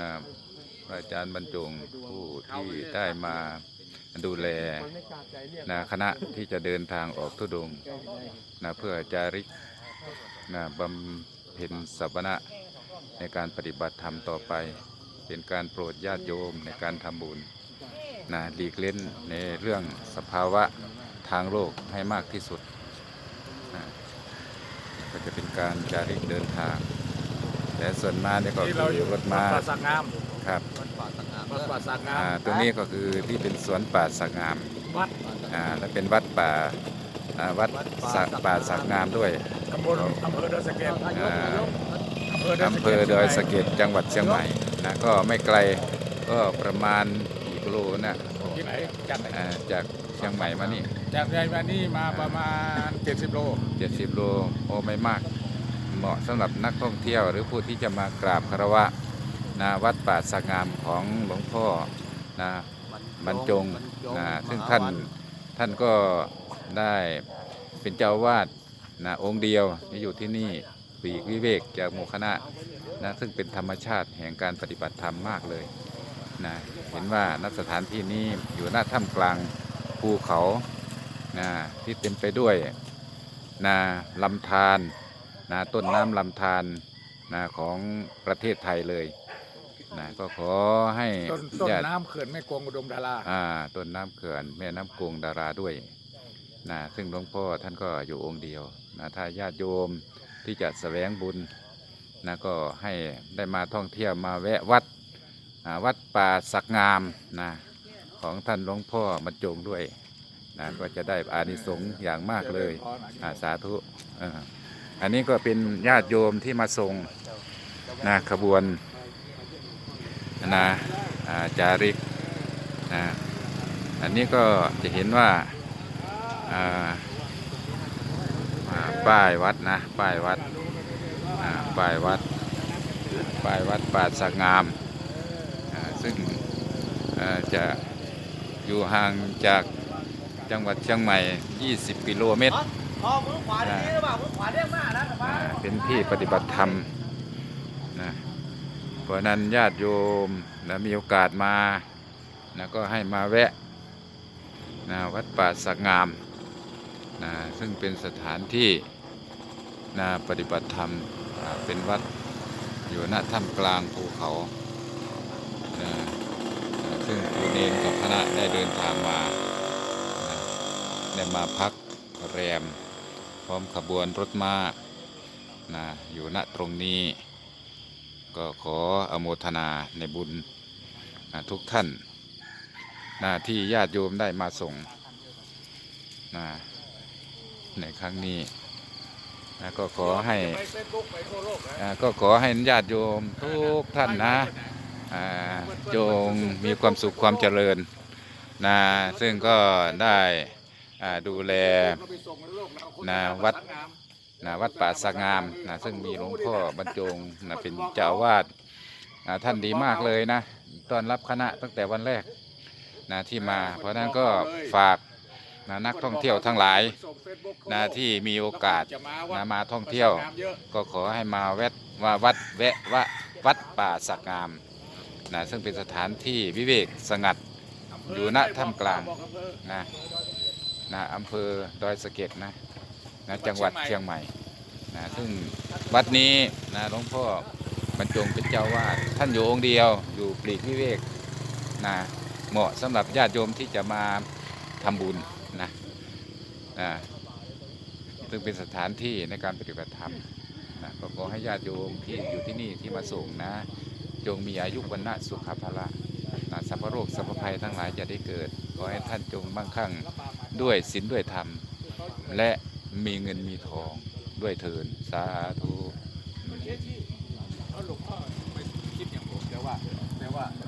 นะอาจารย์บรรจงผู้ที่ได้มาดูแลนะคณะที่จะเดินทางออกทุดงนะเพื่อจาริกนะบำเพ็ญสัพนะในการปฏิบัติธรรมต่อไป เป็นการโปรดญาติโยมในการทำบุญนะหลีกเล่นในเรื่องสภาวะทางโลกให้มากที่สุดนะก็จะเป็นการจาริกเดินทาง แต่ส่วนมากเนี่ยก็ที่คืเราออยู่รถม้าวัดป่าสักงามครับวัดป่าสักงามอ่าตัวนี้ก็คือที่เป็นสวนป่าสักงามวัดอ่าและเป็นวัดป่าอ่าวัดสักป่าสักงามด้วยตำบลอำเภอดอยสะเก็ดอ่าอำเภอดอยสะอำเภเก็ดอดอยสะเก็ดจังหวัดเชียงใหม่นะก็ไม่ไกลก็ประมาณกี่กิโลนะที่ไหนจากไหนอ่าจากเชียงใหม่มานี่จากยายมานี่มาประมาณ 70 โล 70 โลโอ้ไม่มาก เหมาะสำหรับนักท่องเที่ยว หรือผู้ที่จะมากราบคารวะนะวัดป่าสักงามของหลวงพ่อนะบรรจงนะซึ่งท่านท่านก็ได้เป็นเจ้าอาวาดนะองค์เดียวที่อยู่ที่นี่ปลีกวิเวกจากหมู่คณะนะซึ่งเป็นธรรมชาติแห่งการปฏิบัติธรรมมากเลยนะเห็นว่าณสถานที่นี้อยู่หน้าถ้ำกลางภูเขานะที่เต็มไปด้วยนะลำธาร นะต้นน้ำลำธารนะของประเทศไทยเลยนะก็ขอให้ต้นต้นญาติน้ำเขื่อนแม่กวงอุดมดาราอ่าต้นน้ำเขื่อนแม่น้ำกวงดาราด้วยนะซึ่งหลวงพ่อท่านก็อยู่องค์เดียวนะถ้าญาติโยมที่จะแสวงบุญนะก็ให้ได้มาท่องเที่ยวมาแวะวัดอ่าวัดป่าสักงามนะของท่านหลวงพ่อบรรจงด้วยนะก็จะได้อานิสงส์อย่างมากเลยอ่าสาธุอ่า อันนี้ก็เป็นญาติโยมที่มาส่งนะขบวนนะจาริกนะอันนี้ก็จะเห็นว่าป้ายวัดนะป้ายวัดป้ายวัดป้ายวัดป่าสักงามซึ่งจะอยู่ห่างจากจังหวัดเชียงใหม่ 20 กิโลเมตร อมือขวาดีหรือเปล่ามือขวาเรียกมากนะแต่ว่าอ่าเป็นที่ปฏิบัติธรรมนะเพราะนั้นญาติโยมนะมีโอกาสมานะก็ให้มาแวะนะวัดป่าสักงามนะซึ่งเป็นสถานที่นะปฏิบัติธรรมอ่าเป็นวัดอยู่ณถ้ำกลางภูเขานะนะซึ่งครูเนนกับคณะได้เดินทางมานะได้มาพักแรม ร้อมขบวนรถม้านะอยู่ณตรงนี้ ก็ขออโมทนาในบุญนะทุกท่านนะที่ญาติโยมได้มาส่งนะในครั้งนี้นะก็ขอให้นะก็ขอให้ญาติโยมทุกท่านนะอ่าจงมีความสุขความเจริญนะซึ่งก็ได้ ดูแลนะเอาวัดนะวัดป่าสงามนะซึ่งมีหลวงพ่อบรรจงนะเป็นเจ้าวาดนะท่านดีมากเลยนะต้อนรับคณะตั้งแต่วันแรกนะที่มา เพราะนั้นก็ฝากนะนักท่องเที่ยวทั้งหลายนะที่มีโอกาสมาวัดนะมาท่องเที่ยวก็ขอให้มาแวะว่าวัดแวะว่าวัดป่าสักงามนะซึ่งเป็นสถานที่วิเวกสงัดอยู่ณถ้ำกลางนะ นะอำเภอดอยสะเก็ดนะนะจังหวัดเชียงใหม่นะซึ่งวัดนี้นะหลวงพ่อบรรจงเป็นเจ้าวาดท่านอยู่องค์เดียวอยู่ปลีกวิเวกนะเหมาะสำหรับญาติโยมที่จะมาทำบุญนะนะซึ่งเป็นสถานที่ในการปฏิบัติธรรมนะก็ขอให้ญาติโยมที่อยู่ที่นี่ที่มาส่งนะ จงมีอายุวันนะสุขภาละนะ สัพพโรคสัพพภัยทั้งหลายจะได้เกิด ขอให้ท่านจงมั่งคั่งด้วยศีลด้วยธรรม และมีเงินมีทองด้วยเถินสาธุ